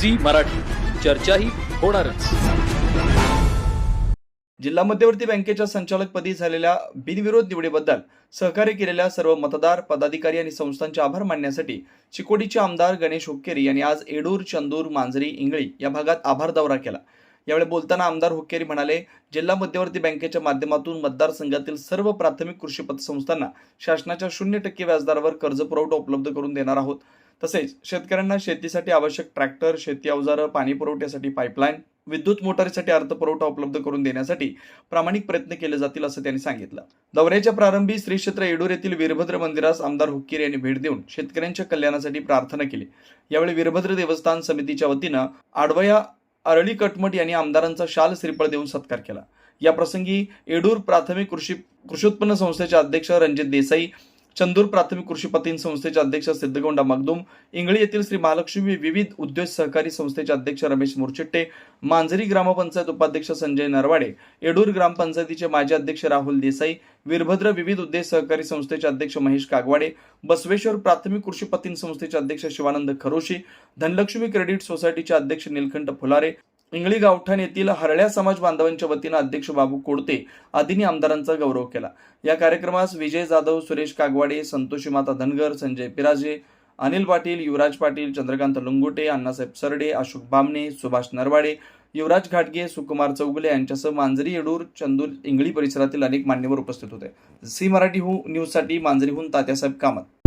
Zee Marathi. चर्चाही होणारच. जिल्हा मध्यवर्ती बँकेच्या संचालकपदी झालेल्या बिनविरोध निवडीबद्दल सहकार्य केलेल्या सर्व मतदार पदाधिकारी आणि संस्थांचे आभार मानण्यासाठी चिकोडीचे आमदार गणेश हुक्केरी यांनी आज एडूर चंदूर मांजरी इंगळी या भागात आभार दौरा केला. यावेळी बोलताना आमदार हुक्केरी म्हणाले जिल्हा मध्यवर्ती बँकेच्या माध्यमातून मतदारसंघातील सर्व प्राथमिक कृषी पतसंस्थांना शासनाच्या शून्य टक्के व्याजदरावर कर्ज पुरवठा उपलब्ध करून देणार आहोत. तसेच शेतकऱ्यांना शेतीसाठी आवश्यक ट्रॅक्टर शेती अवजारं पाणी पुरवठ्यासाठी पाईपलाईन विद्युत मोटारीसाठी अर्थपुरवठा उपलब्ध करून देण्यासाठी प्रामाणिक प्रयत्न केले जातील असं त्यांनी सांगितलं. दौऱ्याच्या प्रारंभी श्री क्षेत्र येडूर येथील वीरभद्र मंदिरास आमदार हुक्कीर यांनी भेट देऊन शेतकऱ्यांच्या कल्याणासाठी प्रार्थना केली. यावेळी वीरभद्र देवस्थान समितीच्या वतीनं आडवया अरळी कटमट यांनी आमदारांचा शाल श्रीफळ देऊन सत्कार केला. या प्रसंगी येडूर प्राथमिक कृषी कृषी उत्पन्न संस्थेचे अध्यक्ष रणजित देसाई चंदूर प्राथमिक कृषीपतीन संस्थेचे अध्यक्ष सिद्धगोंडा मगदूम इंगळी येथील श्री महालक्ष्मी विविध उद्योग सहकारी संस्थेचे अध्यक्ष रमेश मुरचिट्टे मांजरी ग्रामपंचायत उपाध्यक्ष संजय नरवाडे येडूर ग्रामपंचायतीचे माजी अध्यक्ष राहुल देसाई वीरभद्र विविध उद्योग सहकारी संस्थेचे अध्यक्ष महेश कागवाडे बसवेश्वर प्राथमिक कृषीपतीन संस्थेचे अध्यक्ष शिवानंद खरोशी धनलक्ष्मी क्रेडिट सोसायटीचे अध्यक्ष निलकंठ फुलारे इंगळी गावठाण येथील हरळ्या समाज बांधवांच्या वतीनं अध्यक्ष बाबू कोडते आदींनी आमदारांचा गौरव केला. या कार्यक्रमास विजय जाधव सुरेश कागवाडे संतोषी माता धनगर संजय पिराजे अनिल पाटील युवराज पाटील चंद्रकांत लुंगुटे अण्णासाहेब सरडे अशोक बामणे सुभाष नरवाडे युवराज घाटगे सुकुमार चौगुले यांच्यासह मांजरी येडूर चंदूर इंगळी परिसरातील अनेक मान्यवर उपस्थित होते. सी मराठी न्यूजसाठी मांजरीहून तात्यासाहेब कामत.